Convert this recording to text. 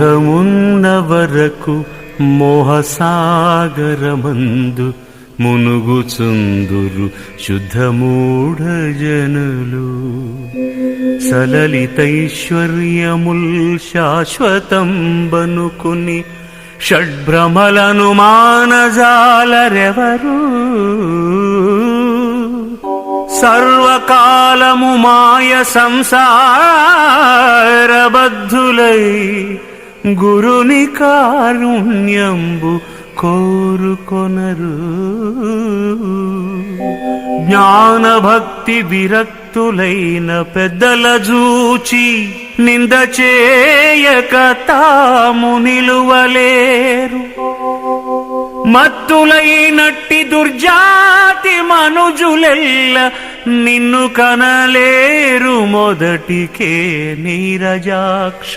దేహమున్న వరకు మోహసాగరమందు మునుగుచుందురు శుద్ధమూఢజనులు. సలలితైశ్వర్యముల్ శాశ్వతం బనుకుని షడ్భ్రమలను మానజాలరెవరు? సర్వకాలము మాయ సంసార గురుని కారుణ్యంబు కోరుకొనరు. జ్ఞానభక్తి విరక్తులైన పెద్దల జూచి నింద చేయక తాము నిలువలేరు. మత్తులైనట్టి దుర్జాతి మనుజులెల్ల నిన్ను కనలేరు మొదటికే నీరజాక్ష.